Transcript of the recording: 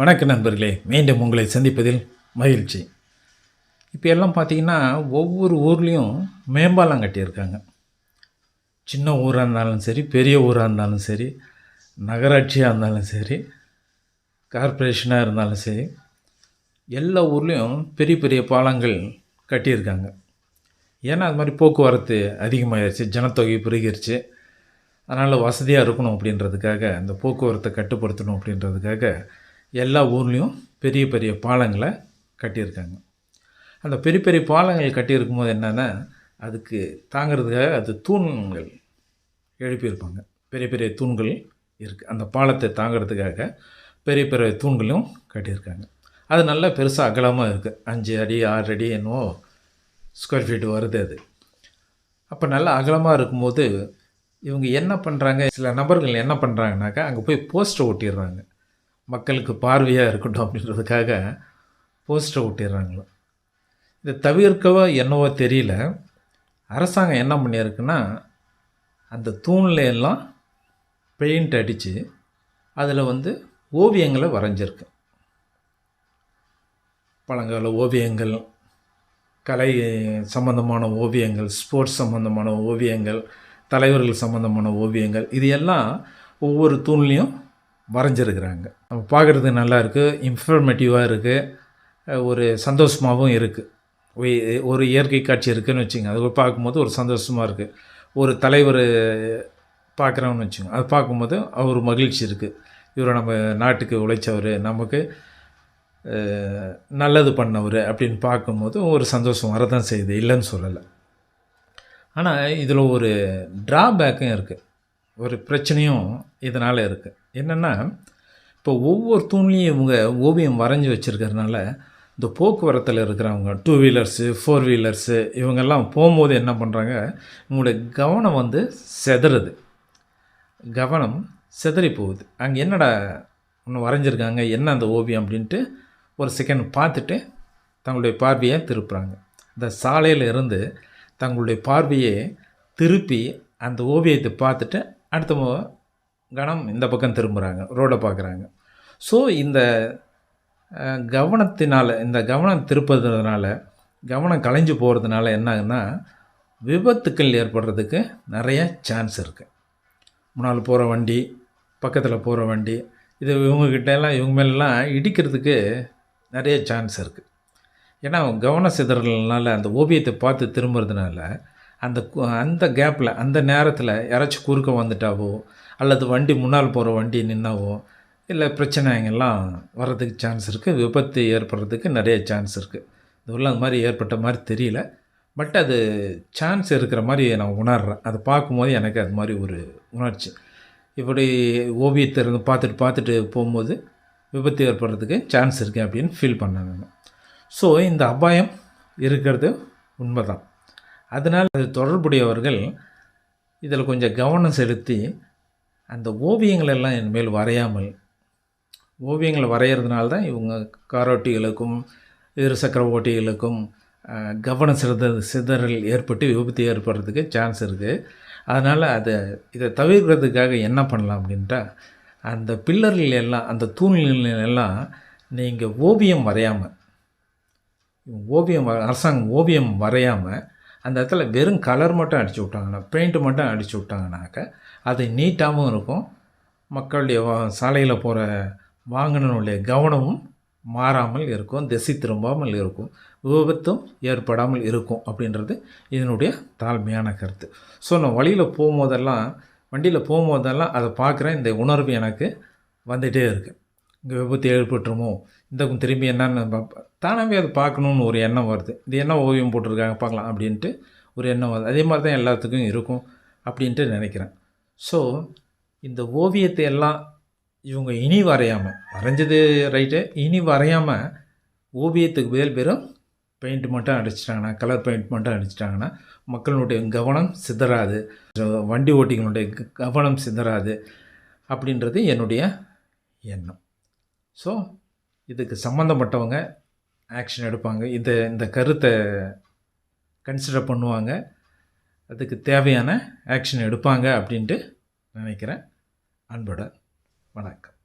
வணக்கம் நண்பர்களே மீண்டும் உங்களை சந்திப்பதில் மகிழ்ச்சி. இப்போ எல்லாம் பார்த்தீங்கன்னா ஒவ்வொரு ஊர்லேயும் மேம்பாலம் கட்டியிருக்காங்க. சின்ன ஊராக இருந்தாலும் சரி பெரிய ஊராக இருந்தாலும் சரி நகராட்சியாக இருந்தாலும் சரி கார்ப்பரேஷனாக இருந்தாலும் சரி எல்லா ஊர்லேயும் பெரிய பெரிய பாலங்கள் கட்டியிருக்காங்க. ஏன்னா அது மாதிரி போக்குவரத்து அதிகமாகிடுச்சு ஜனத்தொகை பெருகிருச்சு. அதனால் வசதியாக இருக்கணும் அப்படின்றதுக்காக அந்த போக்குவரத்தை கட்டுப்படுத்தணும் அப்படின்றதுக்காக எல்லா ஊர்லேயும் பெரிய பெரிய பாலங்களை கட்டியிருக்காங்க. அந்த பெரிய பெரிய பாலங்கள் கட்டியிருக்கும் போது என்னென்னா அதுக்கு தாங்கிறதுக்காக அது தூண்கள் எழுப்பியிருப்பாங்க. பெரிய பெரிய தூண்கள் இருக்குது அந்த பாலத்தை தாங்கிறதுக்காக பெரிய பெரிய தூண்களும் கட்டியிருக்காங்க. அது நல்லா பெருசாக அகலமாக இருக்குது அஞ்சு அடி ஆறு அடி என்னவோ ஸ்கொயர் ஃபீட் வருது அது. அப்போ நல்லா அகலமாக இருக்கும்போது இவங்க என்ன பண்ணுறாங்க சில நபர்கள் என்ன பண்ணுறாங்கனாக்கா அங்கே போய் போஸ்டர் ஒட்டிடுறாங்க. மக்களுக்கு பார்வையாக இருக்கட்டும் அப்படின்றதுக்காக போஸ்டர் ஒட்டிடுறாங்களோ? இதை தவிர்க்கவோ என்னவோ தெரியல. அரசாங்கம் என்ன பண்ணியிருக்குன்னா அந்த தூணில் எல்லாம் பெயிண்ட் அடித்து அதில் வந்து ஓவியங்களை வரைஞ்சிருக்கு. பழங்கால ஓவியங்கள் கலை சம்பந்தமான ஓவியங்கள் ஸ்போர்ட்ஸ் சம்பந்தமான ஓவியங்கள் தலைவர்கள் சம்பந்தமான ஓவியங்கள் இது எல்லாம் ஒவ்வொரு தூண்லேயும் வரைஞ்சிருக்கிறாங்க. நம்ம பார்க்குறதுக்கு நல்லா இருக்குது இன்ஃபர்மேட்டிவாக இருக்குது ஒரு சந்தோஷமாகவும் இருக்குது ஒரு இயற்கை காட்சி இருக்குதுன்னு வச்சுங்க அது பார்க்கும்போது ஒரு சந்தோஷமாக இருக்குது ஒரு தலைவர் பார்க்குறோன்னு வச்சுங்க அது பார்க்கும்போது அவர் மகிழ்ச்சி இருக்குது இவரை நம்ம நாட்டுக்கு உழைச்சவர் நமக்கு நல்லது பண்ணவர் அப்படின்னு பார்க்கும்போது ஒரு சந்தோஷம் வரதான் செய்யுது. இல்லைன்னு சொல்லலை. ஆனால் இதில் ஒரு ட்ராபேக்கும் இருக்குது ஒரு பிரச்சனையும் இதனால் இருக்குது என்னென்னா இப்போ ஒவ்வொரு தூண்லேயும் இவங்க ஓவியம் வரைஞ்சி வச்சுருக்கிறதுனால இந்த போக்குவரத்தில் இருக்கிறவங்க டூ வீலர்ஸு ஃபோர் வீலர்ஸு இவங்கெல்லாம் போகும்போது என்ன பண்ணுறாங்க இவங்களுடைய கவனம் வந்து செதறுது. கவனம் சிதறி போகுது. அங்கே என்னடா ஒன்று வரைஞ்சிருக்காங்க என்ன அந்த ஓவியம் அப்படின்ட்டு ஒரு செகண்ட் பார்த்துட்டு தங்களுடைய பார்வையை திருப்புறாங்க. இந்த சாலையில் இருந்து தங்களுடைய பார்வையை திருப்பி அந்த ஓவியத்தை பார்த்துட்டு அடுத்த கணம் இந்த பக்கம் திரும்புகிறாங்க ரோடை பார்க்குறாங்க ஸோ இந்த கவனத்தினால் இந்த கவனம் திருப்பதுனால கவனம் கலைஞ்சு போகிறதுனால என்ன விபத்துக்கள் ஏற்படுறதுக்கு நிறைய சான்ஸ் இருக்குது முன்னால் போகிற வண்டி பக்கத்தில் போகிற வண்டி இது இவங்கக்கிட்டலாம் எல்லாம் இவங்க மேலெல்லாம் இடிக்கிறதுக்கு நிறைய சான்ஸ் இருக்குது ஏன்னா கவன சிதறல்னால அந்த ஓவியத்தை பார்த்து திரும்புறதுனால அந்த கு- அந்த கேப்பில் அந்த நேரத்தில் யாராச்சும் குறுக்க வந்துட்டாவோ அல்லது வண்டி முன்னால் போகிற வண்டி நின்னாவோ இல்லை பிரச்சனைங்கெல்லாம் வர்றதுக்கு சான்ஸ் இருக்குது விபத்து ஏற்படுறதுக்கு நிறைய சான்ஸ் இருக்குது இதுவெல்லாம் அது மாதிரி ஏற்பட்ட மாதிரி தெரியல. பட் அது சான்ஸ் இருக்கிற மாதிரி நான் உணர்கிறேன் அதை பார்க்கும்போது எனக்கு அது மாதிரி ஒரு உணர்ச்சி. இப்படி ஓவியத்தை இருந்து பார்த்துட்டு பார்த்துட்டு போகும்போது விபத்து ஏற்படுறதுக்கு சான்ஸ் இருக்குது அப்படின்னு ஃபீல் பண்ணேன் நான். ஸோ இந்த அபாயம் இருக்கிறது உண்மைதான். அதனால் அது தொடர்புடையவர்கள் இதில் கொஞ்சம் கவனம் செலுத்தி அந்த ஓவியங்கள் எல்லாம் என் மேல் வரையாமல் ஓவியங்களை வரைகிறதுனால தான் இவங்க காரோட்டிகளுக்கும் இருசக்கர ஓட்டிகளுக்கும் அஹ், கவன சித சிதறல் ஏற்பட்டு விபத்து ஏற்படுறதுக்கு சான்ஸ் இருக்குது அதனால் அதை இதை தவிர்க்கிறதுக்காக என்ன பண்ணலாம் அப்படின்ட்டா அந்த பில்லர்கள் எல்லாம் அந்த தூண்கள் எல்லாம் நீங்கள் ஓவியம் வரையாமல் ஓவியம் அரசாங்கம் ஓவியம் வரையாமல் அந்த இடத்துல வெறும் கலர் மட்டும் அடிச்சு விட்டாங்கன்னா பெயிண்ட்டு மட்டும் அடிச்சு விட்டாங்கனாக்க அது நீட்டாகவும் இருக்கும். மக்களுடைய வா- சாலையில் போகிற வாகனனுடைய கவனமும் மாறாமல் இருக்கும் திசை திரும்பாமல் இருக்கும் விபத்தும் ஏற்படாமல் இருக்கும் அப்படின்றது இதனுடைய தாழ்மையான கருத்து. ஸோ நான் வழியில் போகும்போதெல்லாம் வண்டியில் போகும்போதெல்லாம் அதை பார்க்குறேன். இந்த உணர்வு எனக்கு வந்துகிட்டே இருக்குது இங்கே விபத்து ஏற்பட்டுருமோ? இந்த திரும்பி என்னன்னு தானாகவே அதை பார்க்கணுன்னு ஒரு எண்ணம் வருது. இது என்ன ஓவியம் போட்டிருக்காங்க பார்க்கலாம் அப்படின்ட்டு ஒரு எண்ணம் வருது. அதே மாதிரி தான் எல்லாத்துக்கும் இருக்கும் அப்படின்ட்டு நினைக்கிறேன். ஸோ இந்த ஓவியத்தை எல்லாம் இவங்க இனி வரையாமல் வரைஞ்சது ரைட்டு இனி வரையாமல் ஓவியத்துக்கு பதில் வெறும் பெயிண்ட் மட்டும் அடிச்சிட்டாங்கன்னா கலர் பெயிண்ட் மட்டும் அடிச்சிட்டாங்கன்னா மக்களுடைய கவனம் சிதறாது. வண்டி ஓட்டிகளுடைய கவனம் சிதறாது அப்படின்றது என்னுடைய எண்ணம். ஸோ இதுக்கு சம்மந்தப்பட்டவங்க ஆக்ஷன் எடுப்பாங்க. இந்த இந்த கருத்தை கன்சிடர் பண்ணுவாங்க. அதுக்கு தேவையான ஆக்ஷன் எடுப்பாங்க அப்படின்ட்டு நினைக்கிறேன். அன்புடன் வணக்கம்.